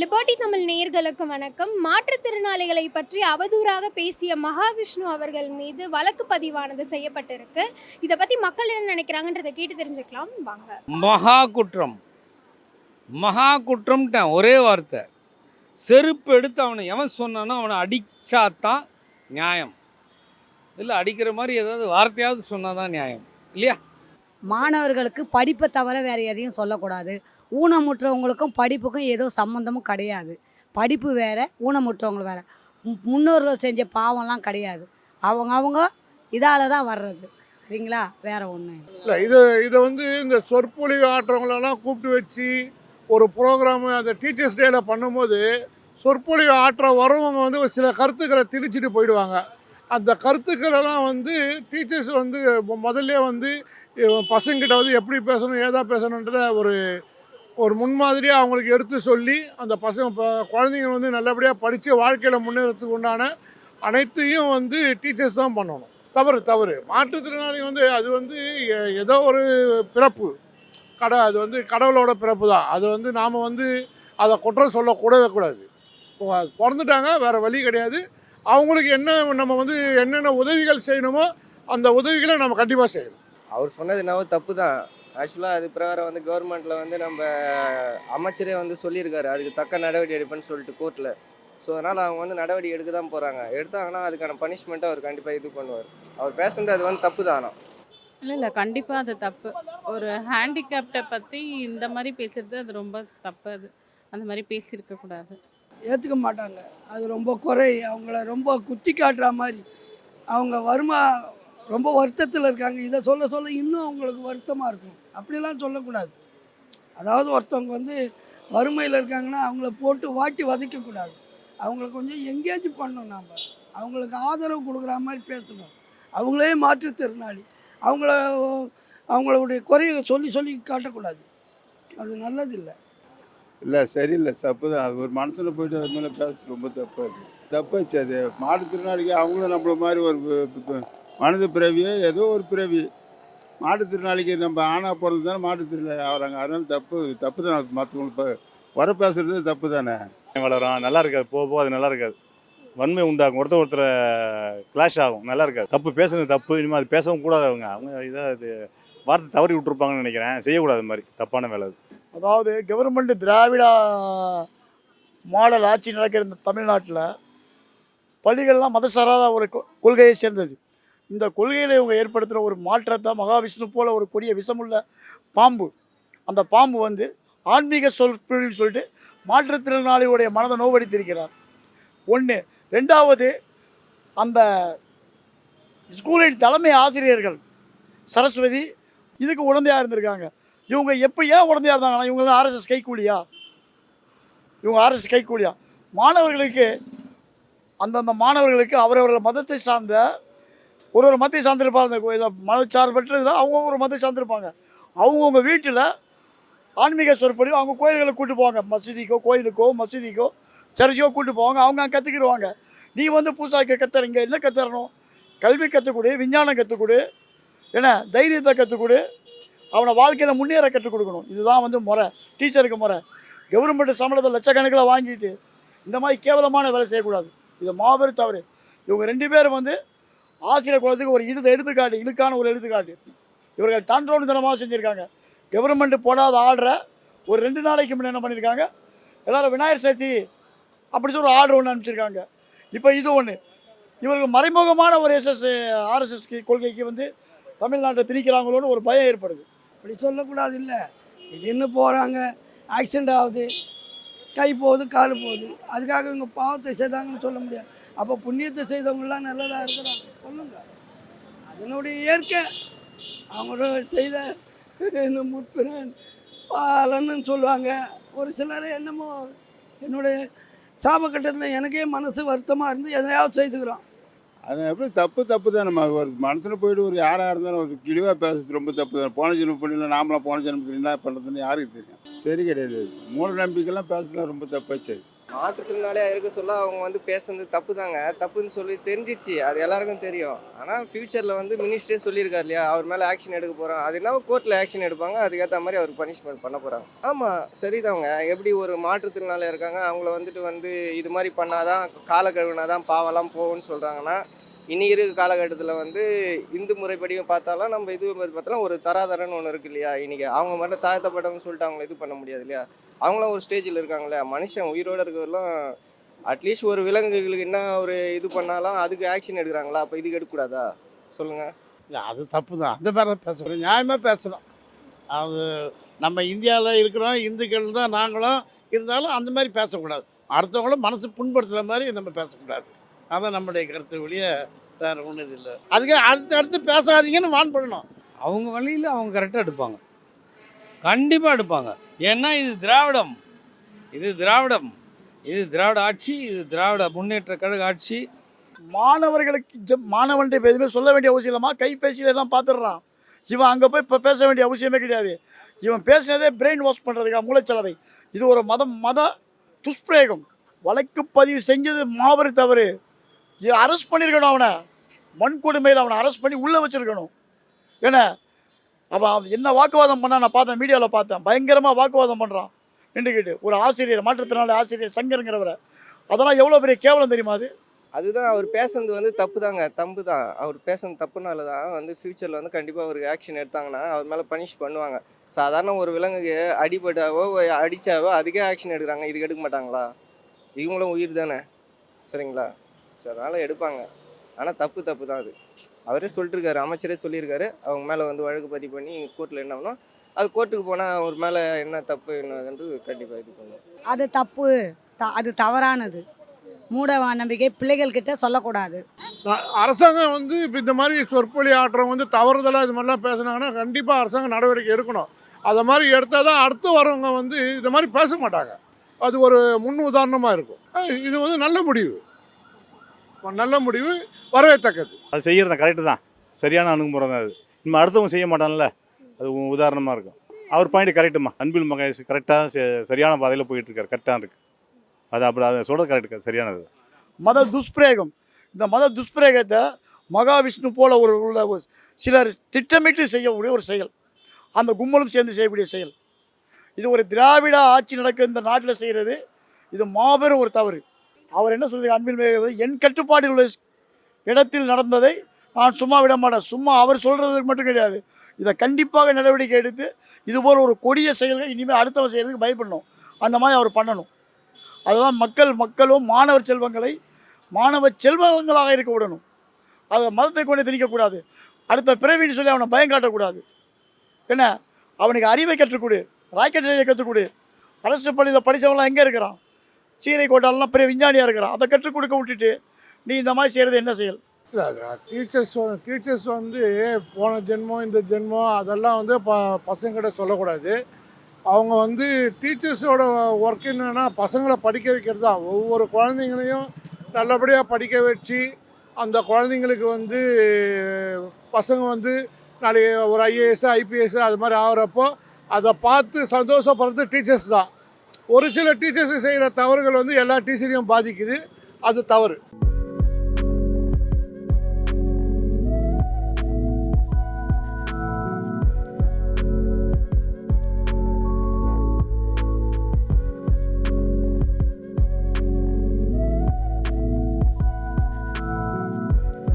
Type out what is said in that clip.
Liberty Tamil நேயர்களுக்கு வணக்கம். மாற்றுத்திறனாளிகளை பற்றி அவதூறாக பேசிய மகாவிஷ்ணு அவர்கள் மீது வழக்கு பதிவானது செய்யப்பட்டிருக்கு. இதை பற்றி மக்கள் என்ன நினைக்கிறாங்கன்றதை கேட்டு தெரிஞ்சுக்கலாம். வாங்க. மகா குற்றம் மகா குற்றம்ட்டேன் ஒரே வார்த்தை. செருப்பு எடுத்து அவனை எவன் சொன்னானோ அவனை அடிச்சாதான் நியாயம். இல்லை அடிக்கிற மாதிரி ஏதாவது வார்த்தையாவது சொன்னாதான் நியாயம். இல்லையா? மாணவர்களுக்கு படிப்பை தவிர வேறு எதையும் சொல்லக்கூடாது. ஊனமுற்றவங்களுக்கும் படிப்புக்கும் ஏதோ சம்மந்தமும் கிடையாது. படிப்பு வேறு ஊனமுற்றவங்க வேறு. முன்னோர்கள் செஞ்ச பாவம்லாம் கிடையாது. அவங்க அவங்க இதால் தான் வர்றது. சரிங்களா? வேற ஒன்று இல்லை. இது இதை வந்து இந்த சொற்பொழிவு ஆற்றவங்களெல்லாம் கூப்பிட்டு வச்சு ஒரு ப்ரோக்ராமு அந்த டீச்சர்ஸ் டேல பண்ணும்போது சொற்பொழிவு ஆற்ற வரவங்க வந்து ஒரு சில கருத்துக்களை திணிச்சிட்டு போயிடுவாங்க. அந்த கருத்துக்களெல்லாம் வந்து டீச்சர்ஸ் வந்து முதல்ல வந்து பசங்கிட்ட வந்து எப்படி பேசணும் ஏதா பேசணுன்றத ஒரு ஒரு முன்மாதிரியாக அவங்களுக்கு எடுத்து சொல்லி அந்த பசங்க இப்போ குழந்தைங்க வந்து நல்லபடியாக படித்து வாழ்க்கையில் முன்னேறதுக்கு உண்டான அனைத்தையும் வந்து டீச்சர்ஸ் தான் பண்ணணும். தவறு தவறு. மாற்றுத்திறனாளி வந்து அது வந்து எ- ஏதோ ஒரு பிறப்பு. கடை அது வந்து கடவுளோட பிறப்பு தான். அது வந்து நாம் வந்து அதை குற்றம் சொல்லக்கூடவே கூடாது. அது பிறந்துட்டாங்க வேறு வழி கிடையாது. அவங்களுக்கு என்ன நம்ம வந்து என்னென்ன உதவிகள் செய்யணுமோ அந்த உதவிகளை நம்ம கண்டிப்பாக செய்யணும். அவர் சொன்னது என்னவோ தப்பு தான். ஆக்சுவலாக அது பிரகாரம் வந்து கவர்மெண்ட்டில் வந்து நம்ம அமைச்சரே வந்து சொல்லியிருக்காரு. அதுக்கு தக்க நடவடிக்கை எடுப்பேன்னு சொல்லிட்டு கோர்ட்டில் ஸோ அதனால் அவங்க வந்து நடவடிக்கை எடுக்க தான் போகிறாங்க எடுத்தாங்கன்னா அதுக்கான பனிஷ்மெண்ட்டை அவர் கண்டிப்பாக இது பண்ணுவார். அவர் பேசுனது அது வந்து தப்பு தான் இல்லை இல்லை. கண்டிப்பாக அது தப்பு. ஒரு ஹேண்டிகேப்டை பற்றி இந்த மாதிரி பேசுறது அது ரொம்ப தப்பு அது. அந்த மாதிரி பேசியிருக்க கூடாது. ஏற்றுக்க மாட்டாங்க. அது ரொம்ப குறை. அவங்கள ரொம்ப குத்தி காட்டுற மாதிரி. அவங்க வருமா ரொம்ப வருத்தத்தில் இருக்காங்க. இதை சொல்ல சொல்ல இன்னும் அவங்களுக்கு வருத்தமாக இருக்கும். அப்படிலாம் சொல்லக்கூடாது. அதாவது ஒருத்தவங்க வந்து வறுமையில் இருக்காங்கன்னா அவங்கள போட்டு வாட்டி வதைக்கக்கூடாது. அவங்கள கொஞ்சம் எங்கேஜ் பண்ணணும் நாம். அவங்களுக்கு ஆதரவு கொடுக்குற மாதிரி பேசணும். அவங்களே மாற்றுத்திறனாளி. அவங்கள அவங்களுடைய குறையை சொல்லி சொல்லி காட்டக்கூடாது. அது நல்லதில்லை. இல்லை சரியில்லை. தப்பு தான். ஒரு மனசில் போயிட்டு அது மேலே பேச ரொம்ப தப்பாக இருக்குது தப்பாச்சு அது மாற்றுத்திறனாளிக்கு அவங்களும் நம்மள மாதிரி ஒரு மனித பிறவியோ ஏதோ ஒரு பிறவி. மாற்றுத்திறனாளிக்கு நம்ம ஆணாக பிறந்து தானே மாற்றுத்திறனாளி ஆகிறாங்க அதனால தப்பு தப்பு தான் மற்றவங்களுக்கு இப்போ வர பேசுறது தப்பு தானே வளரும். நல்லா இருக்காது. போக போக அது நல்லா இருக்காது. வன்மை உண்டாகும். ஒருத்தர் ஒருத்தர் கிளாஷ் ஆகும். நல்லா இருக்காது. தப்பு பேசுனது தப்பு. இனிமேல் அது பேசவும் கூடாது அவங்க. அவங்க இதாக இது வார்த்தை தவறி விட்டுருப்பாங்கன்னு நினைக்கிறேன். செய்யக்கூடாது மாதிரி. தப்பான வேலை அது. அதாவது கவர்மெண்ட் திராவிட மாடல் ஆட்சி நடக்கிற இந்த தமிழ்நாட்டில் பள்ளிகள்லாம் மதசாராத ஒரு கொள்கையை சேர்ந்தது. இந்த கொள்கையில் இவங்க ஏற்படுத்துகிற ஒரு மாற்றத்தை மகாவிஷ்ணு போல ஒரு கொடிய விஷமுள்ள பாம்பு. அந்த பாம்பு வந்து ஆன்மீக சொற்பொழின்னு சொல்லிட்டு மாற்றுத்திறனாளிகளுடைய மனதை நோவடித்திருக்கிறார் ஒன்று ரெண்டாவது அந்த ஸ்கூலின் தலைமை ஆசிரியர்கள் சரஸ்வதி இதுக்கு உடந்தையாக இருந்திருக்காங்க. இவங்க எப்படி ஏன் உடந்தையாக இருந்தாங்கன்னா இவங்க ஆர்எஸ்எஸ் கைக்கூலியா? இவங்க ஆர்எஸ் கைக்கூலியா? மாணவர்களுக்கு அந்தந்த மாணவர்களுக்கு அவரவர்கள் மதத்தை சார்ந்த ஒரு ஒரு மதத்தை சார்ந்திருப்பாங்க அந்த கோ- இத மதச்சார்பற்றதுல அவங்கவுங்க ஒரு மதத்தை சார்ந்திருப்பாங்க அவங்கவுங்க வீட்டில் ஆன்மீக சொற்பொழிவு அவங்க கோயில்களை கூட்டு போவாங்க. மசூதிக்கோ கோயிலுக்கோ மசூதிக்கோ சர்ச்சையோ கூட்டு போவாங்க. அவங்க அங்கே கற்றுக்கிடுவாங்க நீ வந்து புதுசாக கத்துறீங்க என்ன கற்றுறணும் கல்வி கற்றுக்கொடு விஞ்ஞானம் கற்றுக்கொடு என்ன தைரியத்தை கற்றுக் கொடு அவனை வாழ்க்கையில் முன்னேற கற்றுக் கொடுக்கணும். இதுதான் வந்து முறை. டீச்சருக்கு முறை. கவர்மெண்ட் சம்பளத்தை லட்சக்கணக்கில் வாங்கிட்டு இந்த மாதிரி கேவலமான வேலை செய்யக்கூடாது. இது மாபெரும் தவறு. இவங்க ரெண்டு பேரும் வந்து ஆசிரியர் குலத்துக்கு ஒரு இழுத எடுத்துக்காட்டு இழுக்கான ஒரு எடுத்துக்காட்டு. இவர்கள் தன்றோடு தனமாக செஞ்சுருக்காங்க. கவர்மெண்ட் போடாத ஆர்டரை ஒரு ரெண்டு நாளைக்கு முன்னே என்ன பண்ணியிருக்காங்க எல்லாரும் விநாயகர் சதுர்த்தி அப்படி ஒரு ஆர்டர் ஒன்று அனுப்பிச்சிருக்காங்க. இப்போ இது ஒன்று இவர்கள் மறைமுகமான ஒரு எஸ்எஸ் ஆர்எஸ்எஸ் கொள்கைக்கு வந்து தமிழ்நாட்டை திணிக்கிறாங்களோன்னு ஒரு பயம் ஏற்படுது. அப்படி சொல்லக்கூடாது இல்லை. நின்று போகிறாங்க ஆக்சிடெண்ட் ஆகுது கை போகுது கால் போகுது. அதுக்காக இவங்க பாவத்தை செய்தாங்கன்னு சொல்ல முடியாது. அப்போ புண்ணியத்தை செய்தவங்களாம் நல்லதாக இருக்கிறாங்க. சொல்லுங்க. அதனுடைய இயற்கை. அவங்களோட செய்த இந்த முற்பிறன் பாலன்னு சொல்லுவாங்க. ஒரு சிலர் என்னமோ என்னுடைய சாபக்கட்டத்தில் எனக்கே மனசு வருத்தமாக இருந்து எதையாவது செய்துக்கிறோம் அது எப்படி தப்பு தப்பு தான் நம்ம ஒரு மனசில் போயிட்டு ஒரு யாராக இருந்தாலும் ஒரு கிழிவாக பேசுறது ரொம்ப தப்பு தான். போன ஜென்மம் பண்ணல நாமளாம் போன ஜென்மத்தில் என்ன பண்ணுறதுன்னு யாருக்கு தெரியும்? சரி கிடையாது. மூட நம்பிக்கைலாம் பேசுனா ரொம்ப தப்பாச்சு மாற்றுத்திறனாளியாக இருக்க சொல்ல அவங்க வந்து பேசுனது தப்பு தாங்க தப்புன்னு சொல்லி தெரிஞ்சிச்சு. அது எல்லாருக்கும் தெரியும். ஆனால் ஃப்யூச்சரில் வந்து மினிஸ்டரே சொல்லியிருக்காரு இல்லையா? அவர் மேலே ஆக்ஷன் எடுக்க போகிறோம் அது என்ன கோர்ட்டில் ஆக்ஷன் எடுப்பாங்க. அதுக்கேற்ற மாதிரி அவர் பனிஷ்மெண்ட் பண்ண போகிறாங்க ஆமாம் சரிதாங்க. எப்படி ஒரு மாற்றுத்திறனாளியாக இருக்காங்க? அவங்கள வந்துட்டு வந்து இது மாதிரி பண்ணாதான் கால கழுவினா தான் பாவெல்லாம் போகும்னு சொல்கிறாங்கன்னா இன்றைக்கி இருக்க காலகட்டத்தில் வந்து இந்து முறைப்படியும் பார்த்தாலும் நம்ம இது பார்த்தாலும் ஒரு தராதரன்னு ஒன்று இருக்கு இல்லையா? இன்னைக்கு அவங்க மட்டும் தாழ்த்தப்பட்டவங்க சொல்லிட்டு அவங்கள இது பண்ண முடியாது இல்லையா? அவங்களும் ஒரு ஸ்டேஜில் இருக்காங்களே மனுஷன் உயிரோடு இருக்கிறவரெல்லாம் அட்லீஸ்ட் ஒரு விலங்குகளுக்கு என்ன ஒரு இது பண்ணாலும் அதுக்கு ஆக்ஷன் எடுக்கிறாங்களா? அப்போ இதுக்கு எடுக்கக்கூடாதா? சொல்லுங்கள் இல்லை அது தப்பு தான் அந்த மாதிரி பேசணும். நியாயமாக பேசணும். அது நம்ம இந்தியாவில் இருக்கிறோம் இந்துக்கள் தான் நாங்களும் இருந்தாலும் அந்த மாதிரி பேசக்கூடாது. அடுத்தவங்களும் மனசு புண்படுத்துகிற மாதிரி நம்ம பேசக்கூடாது. அதான் நம்முடைய கருத்து ஒழிய வேறு ஒன்றும் இது இல்லை. அதுக்கு அடுத்து அடுத்து பேசாதீங்கன்னு வான் பண்ணணும். அவங்க வழியில் அவங்க கரெக்டாக எடுப்பாங்க. கண்டிப்பாக எடுப்பாங்க. ஏன்னா இது திராவிடம். இது திராவிடம். இது திராவிட ஆட்சி இது திராவிட முன்னேற்ற கழக ஆட்சி. மாணவர்களுக்கு ஜ- மாணவன்ட்டு எதுவுமே சொல்ல வேண்டிய அவசியம் இல்லைம்மா. கைபேசியில எல்லாம் பார்த்துடுறான் இவன் அங்கே போய் இப்போ பேச வேண்டிய அவசியமே கிடையாது. இவன் பேசினதே பிரெயின் வாஷ் பண்ணுறதுக்காக மூளைச்சலவை. இது ஒரு மதம் மத துஷ்பிரயோகம். வழக்கு பதிவு செஞ்சது மாபெரும் தவறு. அரெஸ்ட் பண்ணியிருக்கணும் அவனை. வன்கொடுமையில் அவனை அரெஸ்ட் பண்ணி உள்ளே வச்சிருக்கணும். ஏன்னா அவன் அவன் என்ன வாக்குவாதம் பண்ணால் நான் பார்த்தேன் மீடியாவில் பார்த்தேன். பயங்கரமாக வாக்குவாதம் பண்ணுறான் நின்றுக்கிட்டு ஒரு ஆசிரியர் மாற்றுத்திறனாளி ஆசிரியர் சங்கருங்கிறவரை. அதெல்லாம் எவ்வளோ பெரிய கேவலம் தெரியுமா அது? அதுதான் அவர் பேசுனது வந்து தப்பு தாங்க தப்பு தான் அவர் பேசுனது தப்புனால தான் வந்து ஃப்யூச்சரில் வந்து கண்டிப்பாக அவருக்கு ஆக்ஷன் எடுத்தாங்கன்னா அவர் மேலே பனிஷ் பண்ணுவாங்க. சாதாரண ஒரு விலங்குக்கு அடிபட்டாவோ அடித்தாவோ அதுக்கே ஆக்ஷன் எடுக்கிறாங்க. இதுக்கு எடுக்க மாட்டாங்களா? இவங்களும் உயிர் தானே? சரிங்களா? ஸோ அதனால் எடுப்பாங்க. ஆனால் தப்பு தப்பு தான் அது. அவரே சொல்லிட்டுருக்காரு அமைச்சரே சொல்லியிருக்காரு. அவங்க மேலே வந்து வழக்கு பதிவு பண்ணி கோர்ட்டில் என்ன பண்ணணும் அது கோர்ட்டுக்கு போனால் அவர் மேலே என்ன தப்பு என்னன்றது கண்டிப்பாக இது பண்ணுவோம். அது தப்பு. த- அது தவறானது. மூட நம்பிக்கை பிள்ளைகள்கிட்ட சொல்லக்கூடாது. அரசாங்கம் வந்து இப்போ இந்த மாதிரி சொற்பொழி ஆட்டுறவங்க வந்து தவறுதலாக இது மாதிரிலாம் பேசுனாங்கன்னா கண்டிப்பாக அரசாங்கம் நடவடிக்கை எடுக்கணும். அதை மாதிரி எடுத்தால் தான் அடுத்து வரவங்க வந்து இந்த மாதிரி பேச மாட்டாங்க. அது ஒரு முன் உதாரணமாக இருக்கும். இது வந்து நல்ல முடிவு. நல்ல முடிவு வரவேற்கத்தக்கது. அது செய்கிறது கரெக்டு தான் சரியான அணுகுமுறை தான் அது. இனிமேல் அடுத்தவங்க செய்ய மாட்டான்ல அது உதாரணமாக இருக்கும். அவர் பாயிண்ட் கரெக்டுமா அன்பில் மகேஷ் கரெக்டாக சரியான பாதையில் போயிட்டு இருக்காரு கரெக்டாக இருக்கு. அது அப்படி அதை சொல்கிறது கரெக்டு சரியானது. மத துஷ்பிரயோகம். இந்த மத துஷ்பிரயோகத்தை மகாவிஷ்ணு போல ஒரு உள்ள சிலர் திட்டமிட்டு செய்யக்கூடிய ஒரு செயல். அந்த கும்பலும் சேர்ந்து செய்யக்கூடிய செயல். இது ஒரு திராவிட ஆட்சி நடக்க இந்த நாட்டில் செய்கிறது இது மாபெரும் ஒரு தவறு. அவர் என்ன சொல்றது அன்பில் என் கட்டுப்பாட்டில் உள்ள இடத்தில் நடந்ததை நான் சும்மா விட மாட்டேன். சும்மா அவர் சொல்கிறதுக்கு மட்டும் கிடையாது. இதை கண்டிப்பாக நடவடிக்கை எடுத்து இதுபோல் ஒரு கொடிய செயல்கள் இனிமேல் அடுத்தவன் செய்கிறதுக்கு பயப்படணும். அந்த மாதிரி அவர் பண்ணணும். அதுதான் மக்கள் மக்களும் மாணவர் செல்வங்களை மாணவ செல்வங்களாக இருக்க விடணும். அதை மதத்தை கொண்டு திணிக்கக்கூடாது. அடுத்த பிறவின்னு சொல்லி அவனை பயம் காட்டக்கூடாது. என்ன? அவனுக்கு அறிவை கற்றுக்கொடு ராக்கெட் செய்ய கற்றுக்கொடு அரசு பள்ளியில் படித்தவங்களாம் எங்கே இருக்கிறான்? சீரை கோட்டாலெலாம் பெரிய விஞ்ஞானியாக இருக்கிறான். அதை கற்றுக் கொடுக்க விட்டுட்டு நீ இந்த மாதிரி செய்கிறது என்ன செயல்? இல்லை டீச்சர்ஸ் டீச்சர்ஸ் வந்து போன ஜென்மம் இந்த ஜென்மம் அதெல்லாம் வந்து ப பசங்கிட்ட சொல்லக்கூடாது. அவங்க வந்து டீச்சர்ஸோட ஒர்க் என்னென்னா பசங்களை படிக்க வைக்கிறது தான். ஒவ்வொரு குழந்தைங்களையும் நல்லபடியாக படிக்க வச்சு அந்த குழந்தைங்களுக்கு வந்து பசங்க வந்து நாளைக்கு ஒரு ஐஏஎஸ் ஐபிஎஸ் அது மாதிரி ஆகிறப்போ அதை பார்த்து சந்தோஷப்படுறது டீச்சர்ஸ் தான். ஒரு சில டீச்சர்ஸ் செய்கிற தவறுகள் வந்து எல்லா டீச்சரையும் பாதிக்குது. அது தவறு.